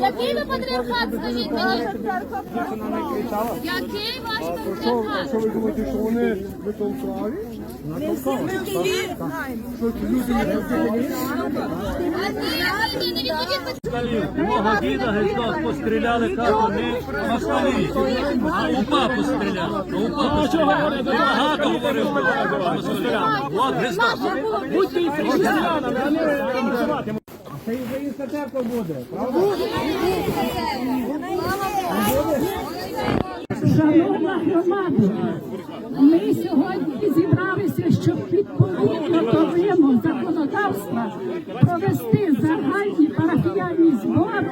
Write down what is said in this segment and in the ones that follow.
Який ви патріархат, скажіть мені? Який ваш патріархат? Що ви думаєте, що вони в тому праві? Що ці люди не розуміють? А ні, ні, ні, не відходіть. Мого діда Христос постріляли кажу, не москалі, упа постріляли. Упа постріляли. Багато говорив. От Христос. Будьте і християнами, а не танцювати. Це українська церква буде? Шановна громада, ми сьогодні зібралися, щоб відповідно до вимог законодавства провести загальні парафіяльні збори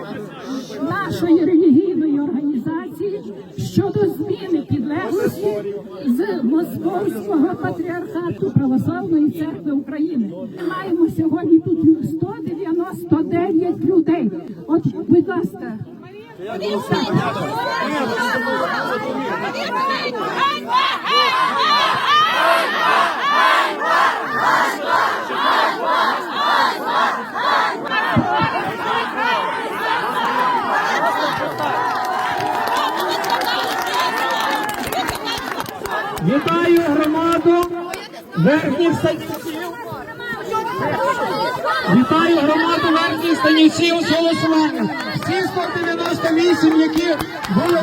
нашої релігійної організації щодо зміни підлеглості з Московського патріархату Православної церкви України. Маємо сьогодні тут 199 людей. От, будь ласка. Вітаю громаду верхніх станівців. Вітаю всі усього голосування. Всі 198, які були